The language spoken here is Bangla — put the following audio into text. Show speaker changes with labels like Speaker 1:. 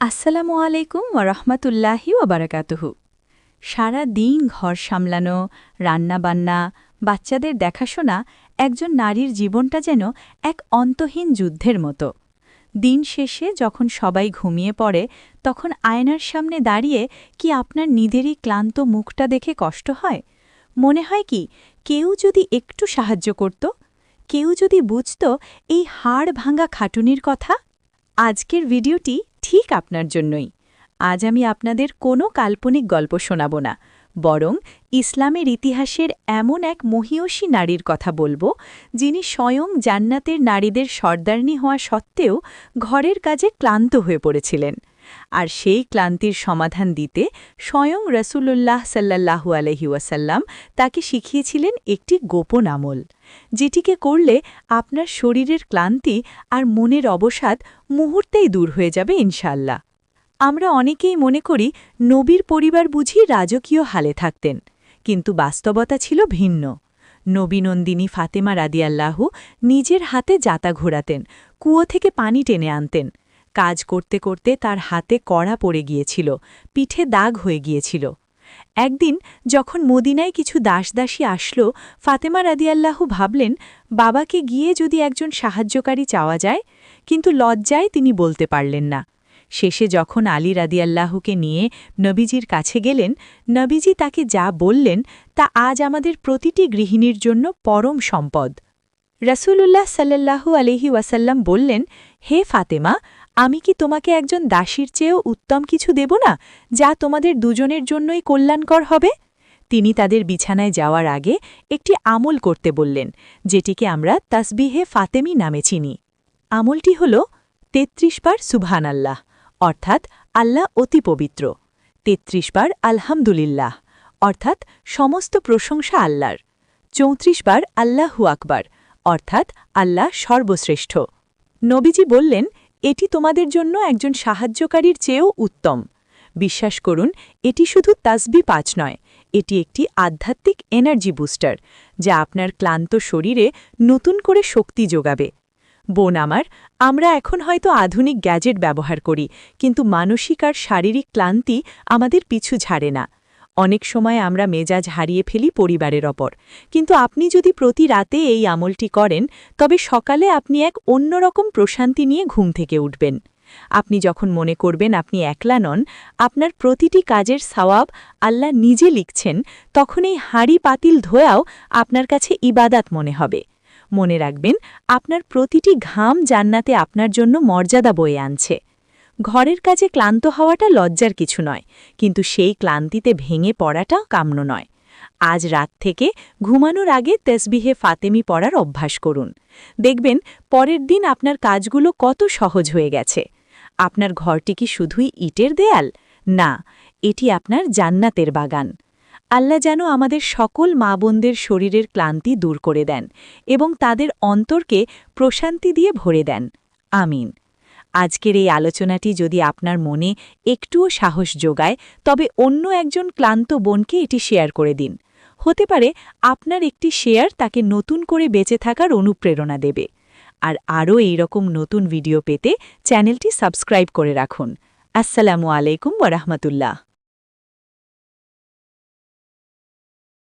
Speaker 1: আসসালামু আলাইকুম ওরহমতুল্লাহি ওবারাকাতুহু সারা দিন ঘর সামলানো, রান্নাবান্না, বাচ্চাদের দেখাশোনা, একজন নারীর জীবনটা যেন এক অন্তহীন যুদ্ধের মতো। দিন শেষে যখন সবাই ঘুমিয়ে পড়ে, তখন আয়নার সামনে দাঁড়িয়ে কি আপনার নিজেরই ক্লান্ত মুখটা দেখে কষ্ট হয়? মনে হয় কি, কেউ যদি একটু সাহায্য করত, কেউ যদি বুঝত এই হাড় ভাঙা খাটুনির কথা? আজকের ভিডিওটি ঠিক আপনার জন্যই। আজ আমি আপনাদের কোনো কাল্পনিক গল্প শোনাব না, বরং ইসলামের ইতিহাসের এমন এক মহিয়সী নারীর কথা বলব, যিনি স্বয়ং জান্নাতের নারীদের সর্দারনি হওয়া সত্ত্বেও ঘরের কাজে ক্লান্ত হয়ে পড়েছিলেন। আর সেই ক্লান্তির সমাধান দিতে স্বয়ং রসুল্লাহ সাল্লাহু আলহিউসাল্লাম তাকে শিখিয়েছিলেন একটি গোপন আমল। যেটিকে করলে আপনার শরীরের ক্লান্তি আর মনের অবসাদ মুহূর্তেই দূর হয়ে যাবে ইনশাল্লাহ আমরা অনেকেই মনে করি নবীর পরিবার বুঝি রাজকীয় হালে থাকতেন, কিন্তু বাস্তবতা ছিল ভিন্ন। নবীনন্দিনী ফাতেমা রাদিয়াল্লাহু নিজের হাতে যাতা ঘোরাতেন, কুয়ো থেকে পানি টেনে আনতেন। কাজ করতে করতে তার হাতে কড়া পড়ে গিয়েছিল, পিঠে দাগ হয়ে গিয়েছিল। একদিন যখন মদিনায় কিছু দাসদাসী আসলো, ফাতেমা রাদিয়াল্লাহু ভাবলেন, বাবাকে গিয়ে যদি একজন সাহায্যকারী চাওয়া যায়? কিন্তু লজ্জায় তিনি বলতে পারলেন না। শেষে যখন আলী রাদিয়াল্লাহুকে নিয়ে নবীজির কাছে গেলেন, নবীজি তাকে যা বললেন, তা আজ আমাদের প্রতিটি গৃহিণীর জন্য পরম সম্পদ। রসুলুল্লাহ সাল্লাল্লাহু আলহি ওয়াসাল্লাম বললেন, হে ফাতেমা আমি কি তোমাকে একজন দাসীর চেয়েও উত্তম কিছু দেব না, যা তোমাদের দুজনের জন্যই কল্যাণকর হবে? তিনি তাদের বিছানায় যাওয়ার আগে একটি আমল করতে বললেন, যেটিকে আমরা তাসবিহে ফাতেমি নামে চিনি। আমলটি হল তেত্রিশ বার সুবহান আল্লাহ অর্থাৎ আল্লাহ অতি পবিত্র। তেত্রিশ বার আলহামদুলিল্লাহ, অর্থাৎ সমস্ত প্রশংসা আল্লাহর। চৌত্রিশ বার আল্লাহু আকবার, অর্থাৎ আল্লাহ সর্বশ্রেষ্ঠ। নবীজি বললেন এটি তোমাদের জন্য একজন সাহায্যকারীর চেয়েও উত্তম। বিশ্বাস করুন, এটি শুধু তাসবি পাঁচ নয়, এটি একটি আধ্যাত্মিক এনার্জি বুস্টার যা আপনার ক্লান্ত শরীরে নতুন করে শক্তি যোগাবে। বোন আমার, আমরা এখন হয়তো আধুনিক গ্যাজেট ব্যবহার করি, কিন্তু মানসিক আর শারীরিক ক্লান্তি আমাদের পিছু ছাড়ে না। অনেক সময় আমরা মেজাজ হারিয়ে ফেলি পরিবারের ওপর। কিন্তু আপনি যদি প্রতি রাতে এই আমলটি করেন, তবে সকালে আপনি এক অন্যরকম প্রশান্তি নিয়ে ঘুম থেকে উঠবেন। আপনি যখন মনে করবেন আপনি একলা নন, আপনার প্রতিটি কাজের সওয়াব আল্লাহ নিজে লিখছেন, তখন এই হাঁড়ি পাতিল ধোয়াও আপনার কাছে ইবাদাত মনে হবে। মনে রাখবেন, আপনার প্রতিটি ঘাম জান্নাতে আপনার জন্য মর্যাদা বয়ে আনছে। ঘরের কাজে ক্লান্ত হওয়াটা লজ্জার কিছু নয়, কিন্তু সেই ক্লান্তিতে ভেঙে পড়াটা কাম্য নয়। আজ রাত থেকে ঘুমানোর আগে তেসবিহে ফাতেমি পড়ার অভ্যাস করুন। দেখবেন পরের দিন আপনার কাজগুলো কত সহজ হয়ে গেছে। আপনার ঘরটি কি শুধুই ইটের দেয়াল? না, এটি আপনার জান্নাতের বাগান। আল্লাহ যেন আমাদের সকল মা বোনদের শরীরের ক্লান্তি দূর করে দেন এবং তাদের অন্তরকে প্রশান্তি দিয়ে ভরে দেন। আমিন। আজকের এই আলোচনাটি যদি আপনার মনে একটুও সাহস যোগায়, তবে অন্য একজন ক্লান্ত বোনকে এটি শেয়ার করে দিন। হতে পারে আপনার একটি শেয়ার তাকে নতুন করে বেঁচে থাকার অনুপ্রেরণা দেবে। আর আরও এইরকম নতুন ভিডিও পেতে চ্যানেলটি সাবস্ক্রাইব করে রাখুন। আসসালামু আলাইকুম ওরহমতুল্লাহ